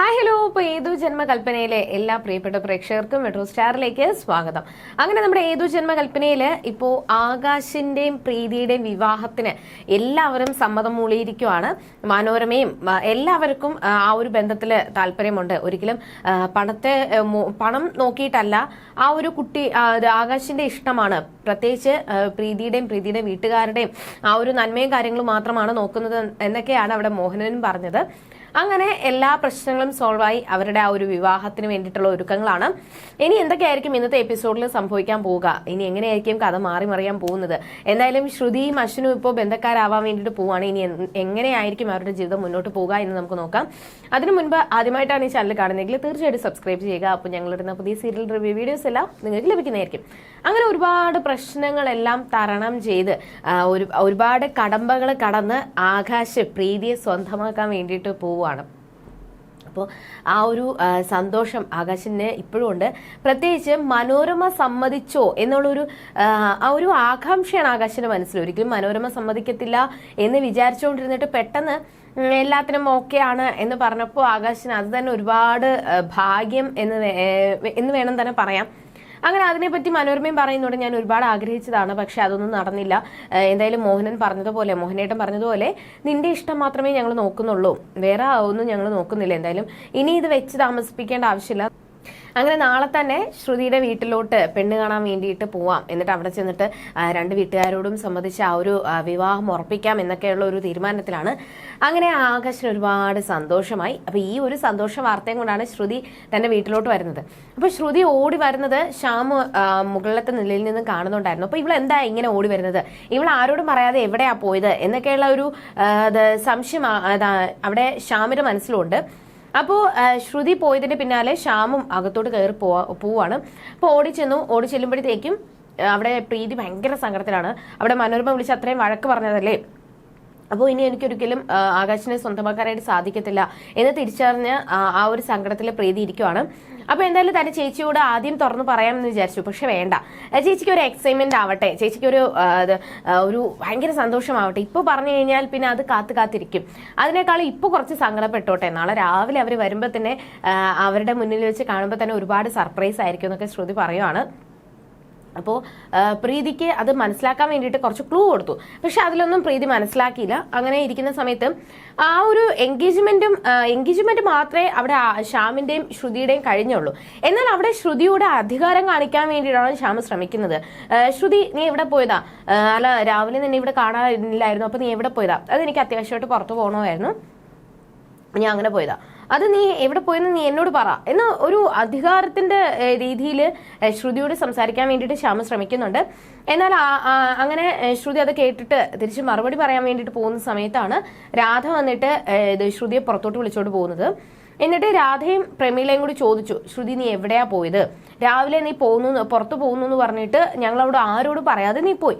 Hi hello. ഇപ്പോൾ ഏതു ജന്മകൽപ്പനയിലെ എല്ലാ പ്രിയപ്പെട്ട പ്രേക്ഷകർക്കും മെട്രോ സ്റ്റാറിലേക്ക് സ്വാഗതം. അങ്ങനെ നമ്മുടെ ഏതു ജന്മകൽപ്പനയിൽ ഇപ്പോൾ ആകാശിന്റെയും പ്രീതിയുടെയും വിവാഹത്തിന് എല്ലാവരും സമ്മതം മൂളിയിരിക്കുവാണ്. മനോരമയും എല്ലാവർക്കും ആ, ഒരു ബന്ധത്തിൽ താല്പര്യമുണ്ട്. ഒരിക്കലും പണത്തെ പണം നോക്കിയിട്ടല്ല ആ ഒരു കുട്ടി ആകാശിന്റെ ഇഷ്ടമാണ്. പ്രത്യേകിച്ച് പ്രീതിയുടെയും പ്രീതിയുടെയും പ്രീതിയുടെ വീട്ടുകാരുടെയും ആ ഒരു നന്മയും കാര്യങ്ങളും മാത്രമാണ് നോക്കുന്നത് എന്നൊക്കെയാണ് അവിടെ മോഹനനും പറഞ്ഞത്. അങ്ങനെ എല്ലാ പ്രശ്നങ്ങളും സോൾവ് ആയി അവരുടെ ആ ഒരു വിവാഹത്തിന് വേണ്ടിയിട്ടുള്ള ഒരുക്കങ്ങളാണ്. ഇനി എന്തൊക്കെയായിരിക്കും ഇന്നത്തെ എപ്പിസോഡിൽ സംഭവിക്കാൻ പോവുക? ഇനി എങ്ങനെയായിരിക്കും കഥ മാറി മറിയാൻ പോകുന്നത്? എന്തായാലും ശ്രുതിയും അശ്വിനും ഇപ്പോൾ ബന്ധക്കാരാവാൻ വേണ്ടിയിട്ട് പോവാണ് ഇനി എങ്ങനെയായിരിക്കും അവരുടെ ജീവിതം മുന്നോട്ട് പോവുക എന്ന് നമുക്ക് നോക്കാം. അതിനു മുൻപ് ആദ്യമായിട്ടാണ് ഈ ചാനൽ കാണുന്നതെങ്കിൽ തീർച്ചയായിട്ടും സബ്സ്ക്രൈബ് ചെയ്യുക. അപ്പോൾ ഞങ്ങളിടുന്ന പുതിയ സീരിയൽ റിവ്യൂ വീഡിയോസ് എല്ലാം നിങ്ങൾക്ക് ലഭിക്കുന്നതായിരിക്കും. അങ്ങനെ ഒരുപാട് പ്രശ്നങ്ങളെല്ലാം തരണം ചെയ്ത് ഒരു ഒരുപാട് കടമ്പകൾ കടന്ന് ആകാശ പ്രീതിയെ സ്വന്തമാക്കാൻ വേണ്ടിയിട്ട് പോവുകയാണ് അപ്പോൾ ആ ഒരു സന്തോഷം ആകാശിന് ഇപ്പോഴും ഉണ്ട്. പ്രത്യേകിച്ച് മനോരമ സമ്മതിച്ചോ എന്നുള്ളൊരു ആ, ഒരു ആകാംക്ഷയാണ് ആകാശിന്റെ മനസ്സിൽ. ഒരിക്കലും മനോരമ സമ്മതിക്കത്തില്ല എന്ന് വിചാരിച്ചുകൊണ്ടിരുന്നിട്ട് പെട്ടെന്ന് എല്ലാത്തിനും ആണ് എന്ന് പറഞ്ഞപ്പോൾ ആകാശിന് അത് തന്നെ ഒരുപാട് ഭാഗ്യം എന്ന് എന്ന് വേണം തന്നെ പറയാം. അങ്ങനെ അതിനെപ്പറ്റി മനോരമയും പറയുന്നുണ്ട്. ഞാൻ ഒരുപാട് ആഗ്രഹിച്ചതാണ് പക്ഷെ അതൊന്നും നടന്നില്ല. എന്തായാലും മോഹനൻ പറഞ്ഞതുപോലെ മോഹനേട്ടൻ പറഞ്ഞതുപോലെ നിന്റെ ഇഷ്ടം മാത്രമേ ഞങ്ങൾ നോക്കുന്നുള്ളൂ. വേറെ ഒന്നും ഞങ്ങൾ നോക്കുന്നില്ല. എന്തായാലും ഇനി ഇത് വെച്ച് താമസിപ്പിക്കേണ്ട ആവശ്യമില്ല. അങ്ങനെ നാളെ തന്നെ ശ്രുതിയുടെ വീട്ടിലോട്ട് പെണ്ണ് കാണാൻ വേണ്ടിയിട്ട് പോവാം. എന്നിട്ട് അവിടെ ചെന്നിട്ട് രണ്ട് വീട്ടുകാരോടും സംബന്ധിച്ച് ആ ഒരു വിവാഹം ഉറപ്പിക്കാം എന്നൊക്കെയുള്ള ഒരു തീരുമാനത്തിലാണ്. അങ്ങനെ ആകാശിന് ഒരുപാട് സന്തോഷമായി. അപ്പൊ ഈ ഒരു സന്തോഷ വാർത്തയും കൊണ്ടാണ് ശ്രുതി തന്റെ വീട്ടിലോട്ട് വരുന്നത്. അപ്പൊ ശ്രുതി ഓടി വരുന്നത് ശ്യാം മുകളിലത്തെ നിലയിൽ നിന്നും കാണുന്നുണ്ടായിരുന്നു. അപ്പൊ ഇവൾ എന്താ ഇങ്ങനെ ഓടി വരുന്നത്? ഇവൾ ആരോടും പറയാതെ എവിടെയാ പോയത്? എന്നൊക്കെയുള്ള ഒരു സംശയം അവിടെ ശ്യാമിന്റെ മനസ്സിലുണ്ട്. അപ്പോൾ ശ്രുതി പോയതിന് പിന്നാലെ ശ്യാമും അകത്തോട്ട് കയറി പോവാ പോവാണ്. അപ്പോൾ ഓടിച്ചെന്നു ഓടി ചെല്ലുമ്പോഴത്തേക്കും അവിടെ പ്രീതി ഭയങ്കര സങ്കടത്തിലാണ്. അവിടെ മനോരമ വിളിച്ച് അത്രയും വഴക്ക് പറഞ്ഞതല്ലേ? അപ്പോൾ ഇനി എനിക്കൊരിക്കലും ആകാശിനെ സ്വന്തമാക്കാനായിട്ട് സാധിക്കത്തില്ല എന്ന് തിരിച്ചറിഞ്ഞ് ആ ഒരു സങ്കടത്തിൽ പ്രീതി ഇരിക്കുവാണ്. അപ്പോൾ എന്തായാലും തന്റെ ചേച്ചിയോട് ആദ്യം തുറന്നു പറയാമെന്ന് വിചാരിച്ചു. പക്ഷെ വേണ്ട. ചേച്ചിക്ക് ഒരു എക്സൈറ്റ്മെന്റ് ആവട്ടെ. ചേച്ചിക്ക് ഒരു ഒരു ഭയങ്കര സന്തോഷമാവട്ടെ. ഇപ്പോൾ പറഞ്ഞു കഴിഞ്ഞാൽ പിന്നെ അത് കാത്തു കാത്തിരിക്കും. അതിനേക്കാളും ഇപ്പൊ കുറച്ച് സങ്കടപ്പെട്ടോട്ടെ. നാളെ രാവിലെ അവർ വരുമ്പോൾ തന്നെ അവരുടെ മുന്നിൽ വെച്ച് കാണുമ്പോൾ തന്നെ ഒരുപാട് സർപ്രൈസ് ആയിരിക്കും എന്നൊക്കെ ശ്രുതി പറയുവാണ്. അപ്പോൾ പ്രീതിക്ക് അത് മനസ്സിലാക്കാൻ വേണ്ടിയിട്ട് കുറച്ച് ക്ലൂ കൊടുത്തു. പക്ഷെ അതിലൊന്നും പ്രീതി മനസ്സിലാക്കിയില്ല. അങ്ങനെ ഇരിക്കുന്ന സമയത്ത് ആ ഒരു എൻഗേജ്മെന്റും എൻഗേജ്മെന്റ് മാത്രമേ അവിടെ ശ്യാമിന്റെയും ശ്രുതിയുടെയും കഴിഞ്ഞുള്ളൂ. എന്നാൽ അവിടെ ശ്രുതിയുടെ അധികാരം കാണിക്കാൻ വേണ്ടിയിട്ടാണ് ശ്യാം ശ്രമിക്കുന്നത്. ശ്രുതി നീ എവിടെ പോയതാ? അല്ല രാവിലെ നിന്നെ ഇവിടെ കാണാനില്ലായിരുന്നു. അപ്പൊ നീ എവിടെ പോയതാ? അത് എനിക്ക് അത്യാവശ്യമായിട്ട് പുറത്തു പോകണമായിരുന്നു ഞാൻ അങ്ങനെ പോയതാ. അത് നീ എവിടെ പോയെന്ന് നീ എന്നോട് പറ. എന്ന് ഒരു അധികാരത്തിന്റെ രീതിയിൽ ശ്രുതിയോട് സംസാരിക്കാൻ വേണ്ടിയിട്ട് ശ്യാമ ശ്രമിക്കുന്നുണ്ട്. എന്നാൽ അങ്ങനെ ശ്രുതി അത് കേട്ടിട്ട് തിരിച്ച് മറുപടി പറയാൻ വേണ്ടിയിട്ട് പോകുന്ന സമയത്താണ് രാധ വന്നിട്ട് ശ്രുതിയെ പുറത്തോട്ട് വിളിച്ചോണ്ട് പോകുന്നത്. എന്നിട്ട് രാധയും പ്രമീളയും കൂടി ചോദിച്ചു ശ്രുതി നീ എവിടെയാ പോയത്? രാവിലെ നീ പോകുന്നു പുറത്തു പോകുന്നു എന്ന് പറഞ്ഞിട്ട് ഞങ്ങൾ അവിടെ ആരോട് പറയാതെ നീ പോയി.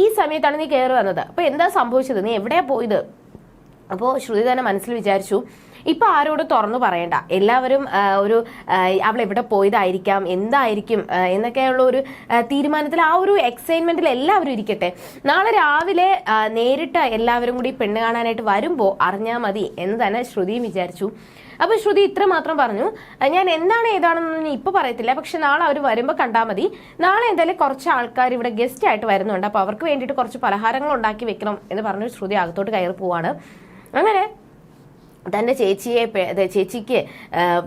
ഈ സമയത്താണ് നീ കയറി വന്നത്. അപ്പൊ എന്താ സംഭവിച്ചത്? നീ എവിടെയാ പോയത്? അപ്പോൾ ശ്രുതി തന്നെ മനസ്സിൽ വിചാരിച്ചു ഇപ്പൊ ആരോടും തുറന്നു പറയണ്ട. എല്ലാവരും ഒരു അവൾ എവിടെ പോയതായിരിക്കാം എന്തായിരിക്കും എന്നൊക്കെയുള്ള ഒരു തീരുമാനത്തിൽ ആ ഒരു എക്സൈറ്റ്മെന്റിൽ എല്ലാവരും ഇരിക്കട്ടെ. നാളെ രാവിലെ നേരിട്ട് എല്ലാവരും കൂടി പെണ്ണ് കാണാനായിട്ട് വരുമ്പോൾ അറിഞ്ഞാൽ മതി എന്ന് തന്നെ ശ്രുതിയും വിചാരിച്ചു. അപ്പൊ ശ്രുതി ഇത്ര മാത്രം പറഞ്ഞു. ഞാൻ എന്താണ് ഏതാണെന്നൊന്നും ഇപ്പൊ പറയത്തില്ല. പക്ഷെ നാളെ അവർ വരുമ്പോൾ കണ്ടാൽ മതി. നാളെ എന്തായാലും കുറച്ച് ആൾക്കാർ ഇവിടെ ഗസ്റ്റ് ആയിട്ട് വരുന്നുണ്ട്. അപ്പൊ അവർക്ക് വേണ്ടിയിട്ട് കുറച്ച് പലഹാരങ്ങൾ ഉണ്ടാക്കി വെക്കണം എന്ന് പറഞ്ഞു ശ്രുതി അകത്തോട്ട് കയറി പോവാണ്. അങ്ങനെ തന്റെ ചേച്ചിയെ ചേച്ചിക്ക്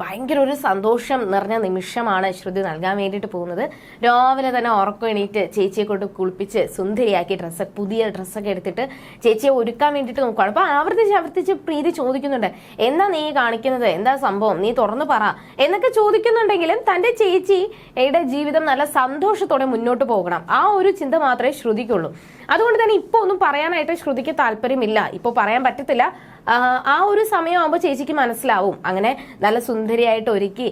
ഭയങ്കര ഒരു സന്തോഷം നിറഞ്ഞ നിമിഷമാണ് ശ്രുതി നൽകാൻ വേണ്ടിയിട്ട് പോകുന്നത്. രാവിലെ തന്നെ ഉറക്കം എണീറ്റ് ചേച്ചിയെ കൊണ്ട് കുളിപ്പിച്ച് സുന്ദരിയാക്കി ഡ്രസ്സ് പുതിയ ഡ്രസ്സൊക്കെ എടുത്തിട്ട് ചേച്ചിയെ ഒരുക്കാൻ വേണ്ടിയിട്ട് നോക്കുകയാണ് അപ്പോൾ ആവർത്തിച്ച് ആവർത്തിച്ച് പ്രീതി ചോദിക്കുന്നുണ്ട്. എന്താ നീ കാണിക്കുന്നത്? എന്താ സംഭവം? നീ തുറന്നു പറ. എന്നൊക്കെ ചോദിക്കുന്നുണ്ടെങ്കിലും തന്റെ ചേച്ചിയുടെ ജീവിതം നല്ല സന്തോഷത്തോടെ മുന്നോട്ട് പോകണം. ആ ഒരു ചിന്ത മാത്രമേ ശ്രുതിക്കുള്ളൂ. അതുകൊണ്ട് തന്നെ ഇപ്പോൾ ഒന്നും പറയാനായിട്ട് ശ്രുതിക്ക് താല്പര്യമില്ല. ഇപ്പോൾ പറയാൻ പറ്റത്തില്ല. ആ, ഒരു സമയമാകുമ്പോൾ ചേച്ചിക്ക് മനസ്സിലാവും. അങ്ങനെ നല്ല സുന്ദരിയായിട്ട് ഒരുക്കി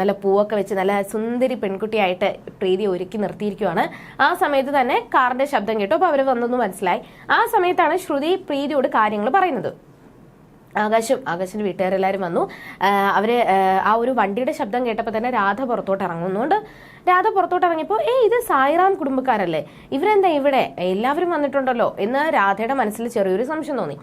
നല്ല പൂവൊക്കെ വെച്ച് നല്ല സുന്ദരി പെൺകുട്ടിയായിട്ട് പ്രീതി ഒരുക്കി നിർത്തിയിരിക്കുവാണ്. ആ സമയത്ത് തന്നെ കാറിന്റെ ശബ്ദം കേട്ടു. അപ്പോൾ അവർ വന്നെന്ന് മനസ്സിലായി. ആ സമയത്താണ് ശ്രുതി പ്രീതിയോട് കാര്യങ്ങൾ പറയുന്നത്. ആകാശം ആകാശിന്റെ വീട്ടുകാരെല്ലാവരും വന്നു. അവർ ആ ഒരു വണ്ടിയുടെ ശബ്ദം കേട്ടപ്പോൾ തന്നെ രാധ പുറത്തോട്ട് ഇറങ്ങുന്നുണ്ട് രാധ പുറത്തോട്ട് ഇറങ്ങിയപ്പോൾ ഏ ഇത് സായിറാം കുടുംബക്കാരല്ലേ? ഇവരെന്താ ഇവിടെ? എല്ലാവരും വന്നിട്ടുണ്ടല്ലോ? എന്ന് രാധയുടെ മനസ്സിൽ ചെറിയൊരു സംശയം തോന്നി.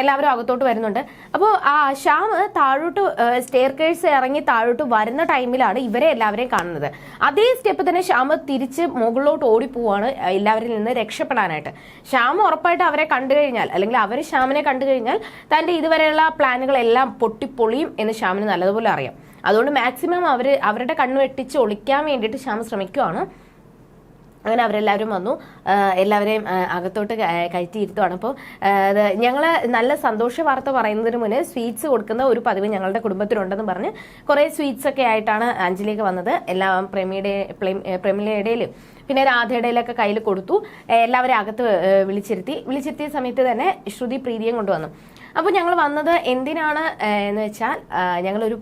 എല്ലാവരും അകത്തോട്ട് വരുന്നുണ്ട്. അപ്പോൾ ആ ശ്യാം താഴോട്ട് സ്റ്റെയർ കേഴ്സ് ഇറങ്ങി താഴോട്ട് വരുന്ന ടൈമിലാണ് ഇവരെ എല്ലാവരെയും കാണുന്നത്. അതേ സ്റ്റെപ്പ് തന്നെ ശ്യാം തിരിച്ച് മുകളിലോട്ട് ഓടിപ്പോവാണ് എല്ലാവരിൽ നിന്ന് രക്ഷപ്പെടാനായിട്ട്. ശ്യാം ഉറപ്പായിട്ട് അവരെ കണ്ടു കഴിഞ്ഞാൽ അല്ലെങ്കിൽ അവർ ശ്യാമിനെ കണ്ടു കഴിഞ്ഞാൽ തന്റെ ഇതുവരെയുള്ള പ്ലാനുകളെല്ലാം പൊട്ടിപ്പൊളിയും എന്ന് ശ്യാമിന് നല്ലതുപോലെ അറിയാം. അതുകൊണ്ട് മാക്സിമം അവർ അവരുടെ കണ്ണ് വെട്ടിച്ച് ഒളിക്കാൻ വേണ്ടിയിട്ട് ശ്യാം ശ്രമിക്കുവാണ്. അങ്ങനെ അവരെല്ലാവരും വന്നു. എല്ലാവരെയും അകത്തോട്ട് കയറ്റി കയറ്റിയിരുത്തുവാണ്. അപ്പോൾ ഞങ്ങൾ നല്ല സന്തോഷ വാർത്ത പറയുന്നതിന് മുന്നേ സ്വീറ്റ്സ് കൊടുക്കുന്ന ഒരു പതിവ് ഞങ്ങളുടെ കുടുംബത്തിലുണ്ടെന്ന് പറഞ്ഞ് കുറേ സ്വീറ്റ്സ് ഒക്കെ ആയിട്ടാണ് അഞ്ജലിയൊക്കെ വന്നത്. എല്ലാ പ്രേമിയുടെ പ്രേമിലയുടെയിലും പിന്നെ രാധയുടെയിലൊക്കെ കയ്യിൽ കൊടുത്തു. എല്ലാവരും അകത്ത് വിളിച്ചിരുത്തി. വിളിച്ചിരുത്തിയ സമയത്ത് തന്നെ ശ്രുതി പ്രീതിയും കൊണ്ടുവന്നു. അപ്പോൾ ഞങ്ങൾ വന്നത് എന്തിനാണ് എന്ന് വെച്ചാൽ ഞങ്ങൾ ഒരു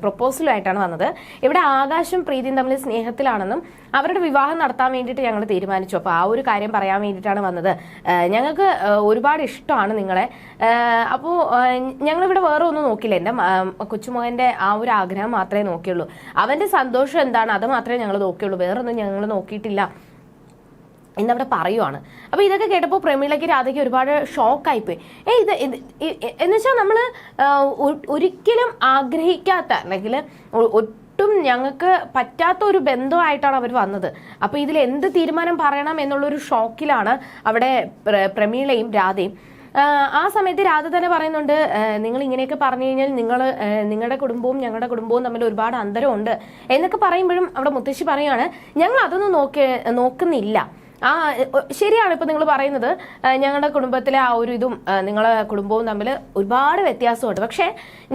പ്രൊപ്പോസലുമായിട്ടാണ് വന്നത്. ഇവിടെ ആകാശും പ്രീതിയും തമ്മിൽ സ്നേഹത്തിലാണെന്നും അവരുടെ വിവാഹം നടത്താൻ വേണ്ടിയിട്ട് ഞങ്ങൾ തീരുമാനിച്ചു. അപ്പോൾ ആ ഒരു കാര്യം പറയാൻ വേണ്ടിയിട്ടാണ് വന്നത്. ഞങ്ങൾക്ക് ഒരുപാട് ഇഷ്ടമാണ് നിങ്ങളെ. അപ്പോ അപ്പോൾ ഞങ്ങളിവിടെ വേറെ ഒന്നും നോക്കില്ല. എന്റെ മ- കൊച്ചുമകന്റെ ആ ഒരു ആഗ്രഹം മാത്രമേ നോക്കിയുള്ളൂ. അവന്റെ സന്തോഷം എന്താണ്? അത് മാത്രമേ ഞങ്ങൾ നോക്കിയുള്ളൂ. വേറൊന്നും ഞങ്ങൾ നോക്കിയിട്ടില്ല. എന്നവിടെ പറയുവാണ്. അപ്പൊ ഇതൊക്കെ കേട്ടപ്പോൾ പ്രമീളയ്ക്ക് രാധയ്ക്ക് ഒരുപാട് ഷോക്കായിപ്പോയി. ഏ ഇത് ഇത് ഇ- ഇ- എന്ന് വെച്ചാൽ നമ്മൾ ഒരിക്കലും ആഗ്രഹിക്കാത്ത അല്ലെങ്കിൽ ഒട്ടും ഞങ്ങൾക്ക് പറ്റാത്ത ഒരു ബന്ധമായിട്ടാണ് അവർ വന്നത്. അപ്പൊ ഇതിൽ എന്ത് തീരുമാനം പറയണം എന്നുള്ളൊരു ഷോക്കിലാണ് അവിടെ പ്ര- പ്രമീളയും രാധയും. ആ, സമയത്ത് രാധ തന്നെ പറയുന്നുണ്ട് നിങ്ങൾ ഇങ്ങനെയൊക്കെ പറഞ്ഞു കഴിഞ്ഞാൽ നിങ്ങൾ നിങ്ങളുടെ കുടുംബവും ഞങ്ങളുടെ കുടുംബവും തമ്മിൽ ഒരുപാട് അന്തരമുണ്ട് എന്നൊക്കെ പറയുമ്പോഴും അവിടെ മുത്തശ്ശി പറയാണ് ഞങ്ങൾ അതൊന്നും നോക്കി നോക്കുന്നില്ല. ആ ശരിയാണ് ഇപ്പൊ നിങ്ങൾ പറയുന്നത്. ഞങ്ങളുടെ കുടുംബത്തിലെ ആ ഒരു ഇതും നിങ്ങളെ കുടുംബവും തമ്മിൽ ഒരുപാട് വ്യത്യാസമുണ്ട്. പക്ഷേ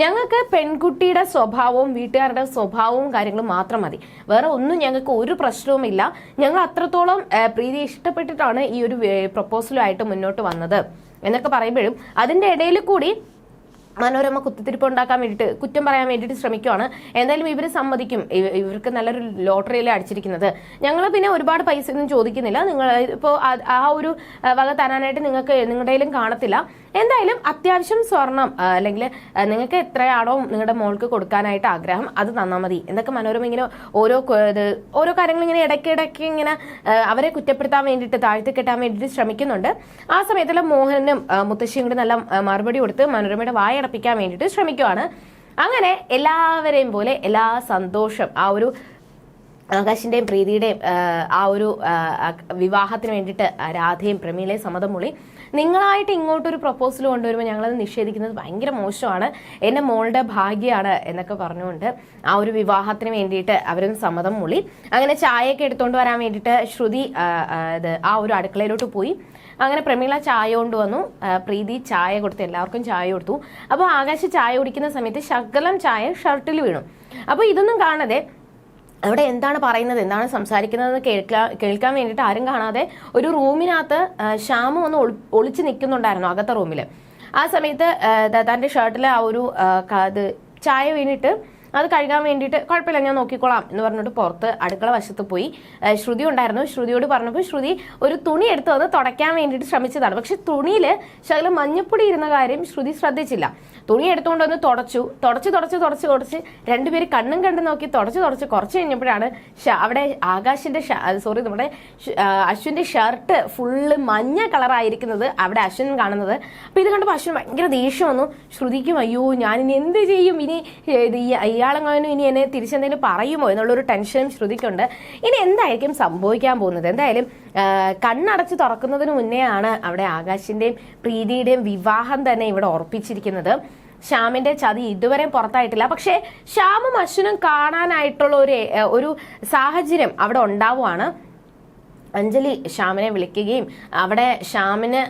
ഞങ്ങൾക്ക് പെൺകുട്ടിയുടെ സ്വഭാവവും വീട്ടുകാരുടെ സ്വഭാവവും കാര്യങ്ങളും മാത്രം മതി. വേറെ ഒന്നും ഞങ്ങൾക്ക് ഒരു പ്രശ്നവുമില്ല ഞങ്ങൾ അത്രത്തോളം പ്രീതി ഇഷ്ടപ്പെട്ടിട്ടാണ് ഈ ഒരു പ്രപ്പോസലുമായിട്ട് മുന്നോട്ട് വന്നത്. എന്നൊക്കെ പറയുമ്പോഴും അതിന്റെ ഇടയിൽ കൂടി മനോരമ കുത്തിത്തിരിപ്പ് ഉണ്ടാക്കാൻ വേണ്ടിയിട്ട് കുറ്റം പറയാൻ വേണ്ടിയിട്ട് ശ്രമിക്കുവാണ്. എന്തായാലും ഇവർ സമ്മതിക്കും. ഇവർക്ക് നല്ലൊരു ലോട്ടറിയിൽ അടിച്ചിരിക്കുന്നത്. ഞങ്ങൾ പിന്നെ ഒരുപാട് പൈസ ഒന്നും ചോദിക്കുന്നില്ല. നിങ്ങൾ ഇപ്പോൾ ആ ഒരു വക തരാനായിട്ട് നിങ്ങൾക്ക് നിങ്ങളുടെ കയ്യിലും കാണത്തില്ല. എന്തായാലും അത്യാവശ്യം സ്വർണം അല്ലെങ്കിൽ നിങ്ങൾക്ക് എത്രയാണോ നിങ്ങളുടെ മോൾക്ക് കൊടുക്കാനായിട്ട് ആഗ്രഹം അത് തന്നാൽ മതി. എന്നൊക്കെ മനോരമ ഇങ്ങനെ ഓരോ ഇത് ഓരോ കാര്യങ്ങൾ ഇങ്ങനെ ഇടയ്ക്കിടയ്ക്ക് ഇങ്ങനെ അവരെ കുറ്റപ്പെടുത്താൻ വേണ്ടിയിട്ട് താഴ്ത്തി കെട്ടാൻ വേണ്ടിയിട്ട് ശ്രമിക്കുന്നുണ്ട്. ആ സമയത്തുള്ള മോഹനും മുത്തശ്ശിയും കൂടി നല്ല മറുപടി കൊടുത്ത് മനോരമയുടെ വായടപ്പിക്കാൻ വേണ്ടിയിട്ട് ശ്രമിക്കുവാണ്. അങ്ങനെ എല്ലാവരെയും പോലെ എല്ലാ സന്തോഷം ആ ഒരു ആകാശിന്റെയും പ്രീതിയുടെയും ആ, ഒരു വിവാഹത്തിന് വേണ്ടിയിട്ട് രാധയും പ്രമീളയും സമ്മതം മൂളി നിങ്ങളായിട്ട് ഇങ്ങോട്ടൊരു പ്രപ്പോസൽ കൊണ്ടുവരുമ്പോൾ ഞങ്ങളത് നിഷേധിക്കുന്നത് ഭയങ്കര മോശമാണ്. എന്റെ മോളുടെ ഭാഗ്യമാണ് എന്നൊക്കെ പറഞ്ഞുകൊണ്ട് ആ ഒരു വിവാഹത്തിന് വേണ്ടിയിട്ട് അവരൊന്ന് സമ്മതം മൂളി. അങ്ങനെ ചായയൊക്കെ എടുത്തുകൊണ്ട് വരാൻ വേണ്ടിയിട്ട് ശ്രുതി ഇത് ആ ഒരു അടുക്കളയിലോട്ട് പോയി. അങ്ങനെ പ്രമീള ചായ കൊണ്ടുവന്നു പ്രീതി ചായ കൊടുത്തു എല്ലാവർക്കും ചായ കൊടുത്തു. അപ്പോൾ ആകാശ് ചായ കുടിക്കുന്ന സമയത്ത് ശകലം ചായ ഷർട്ടിൽ വീണു. അപ്പോൾ ഇതൊന്നും കാണാതെ അവിടെ എന്താണ് പറയുന്നത്? എന്താണ് സംസാരിക്കുന്നതെന്ന് കേൾക്കാൻ കേൾക്കാൻ വേണ്ടിയിട്ട് ആരും കാണാതെ ഒരു റൂമിനകത്ത് ശ്യാമു ഒന്ന് ഒളി- ഒളിച്ച് നിൽക്കുന്നുണ്ടായിരുന്നു അകത്തെ റൂമിൽ ആ സമയത്ത് ആ, ഷർട്ടിൽ ആ ഒരു ചായ വീണിട്ട് അത് കഴുകാൻ വേണ്ടിയിട്ട് കുഴപ്പമില്ല ഞാൻ നോക്കിക്കോളാം എന്ന് പറഞ്ഞിട്ട് പുറത്ത് അടുക്കള വശത്ത് പോയി. ശ്രുതി ഉണ്ടായിരുന്നു. ശ്രുതിയോട് പറഞ്ഞപ്പോൾ ശ്രുതി ഒരു തുണി എടുത്ത് വന്ന് തുടയ്ക്കാൻ വേണ്ടിയിട്ട് ശ്രമിച്ചതാണ്. പക്ഷെ തുണിയിൽ ശകലം മഞ്ഞപ്പൊടി ഇരുന്ന കാര്യം ശ്രുതി ശ്രദ്ധിച്ചില്ല. തുണി എടുത്തുകൊണ്ട് വന്ന് തുടച്ചു തുടച്ച് തുടച്ച് തുടച്ച് തുടച്ച് രണ്ടുപേര് കണ്ണും കണ്ട് നോക്കി തുടച്ച് തുടച്ച് കുറച്ച് കഴിഞ്ഞപ്പോഴാണ് അവിടെ ആകാശിന്റെ സോറി നമ്മുടെ അശ്വിന്റെ ഷർട്ട് ഫുള്ള് മഞ്ഞ കളറായിരിക്കുന്നത് അവിടെ അശ്വിൻ കാണുന്നത്. അപ്പൊ ഇത് കണ്ടപ്പോൾ അശ്വിൻ ഭയങ്കര ദേഷ്യം വന്നു. ശ്രുതിക്കും അയ്യോ ഞാൻ ഇനി എന്ത് ചെയ്യും? ഇനി ഈ- ഇയാളെങ്ങാനും ഇനി എന്നെ തിരിച്ചെന്തെങ്കിലും പറയുമോ എന്നുള്ളൊരു ടെൻഷനും ശ്രുതിക്കുണ്ട്. ഇനി എന്തായിരിക്കും സംഭവിക്കാൻ പോകുന്നത്? എന്തായാലും കണ്ണടച്ച് തുറക്കുന്നതിന് മുന്നെയാണ് അവിടെ ആകാശിന്റെയും പ്രീതിയുടെയും വിവാഹം തന്നെ ഇവിടെ ഉറപ്പിച്ചിരിക്കുന്നത്. ശ്യാമിന്റെ ചതി ഇതുവരെ പുറത്തായിട്ടില്ല. പക്ഷേ ശ്യാമും അശ്വിനും കാണാനായിട്ടുള്ള ഒരു ഒരു സാഹചര്യം അവിടെ ഉണ്ടാവുകയാണ് അഞ്ജലി ശ്യാമിനെ വിളിക്കുകയും അവിടെ ശ്യാമിന്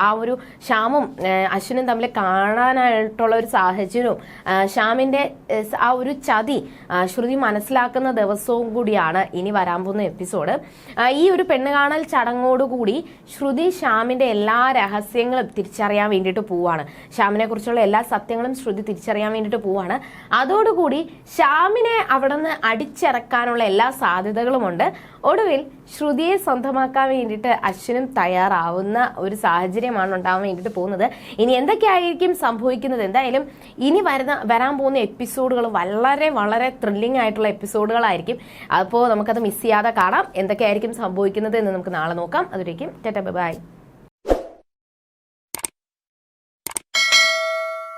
ആ ഒരു ശ്യാമും അശ്വിനും തമ്മിൽ കാണാനായിട്ടുള്ള ഒരു സാഹചര്യവും സ- ആ ഒരു ചതി ശ്രുതി മനസ്സിലാക്കുന്ന ദിവസവും കൂടിയാണ് ഇനി വരാൻ പോകുന്ന എപ്പിസോഡ്. ഈ ഒരു പെണ്ണ് കാണൽ ചടങ്ങോടുകൂടി ശ്രുതി ശ്യാമിന്റെ എല്ലാ രഹസ്യങ്ങളും തിരിച്ചറിയാൻ വേണ്ടിയിട്ട് പോവാണ്. ശ്യാമിനെ കുറിച്ചുള്ള എല്ലാ സത്യങ്ങളും ശ്രുതി തിരിച്ചറിയാൻ വേണ്ടിയിട്ട് പോവാണ്. അതോടുകൂടി ശ്യാമിനെ അവിടെ നിന്ന് അടിച്ചിറക്കാനുള്ള എല്ലാ സാധ്യതകളുമുണ്ട്. ഒടുവിൽ ശ്രുതിയെ സ്വന്തമാക്കാൻ വേണ്ടിയിട്ട് അശ്വിനും തയ്യാറാവുന്ന ഒരു സാഹചര്യമാണ് ഉണ്ടാവാൻ വേണ്ടിയിട്ട് പോകുന്നത്. ഇനി എന്തൊക്കെയായിരിക്കും സംഭവിക്കുന്നത്? എന്തായാലും ഇനി വരുന്ന വരാൻ പോകുന്ന എപ്പിസോഡുകൾ വളരെ വളരെ ത്രില്ലിംഗ് ആയിട്ടുള്ള എപ്പിസോഡുകളായിരിക്കും. അപ്പോൾ നമുക്കത് മിസ് ചെയ്യാതെ കാണാം. എന്തൊക്കെയായിരിക്കും സംഭവിക്കുന്നത് എന്ന് നമുക്ക് നാളെ നോക്കാം. അതൊരിക്കും ടെറ്റ ബൈ.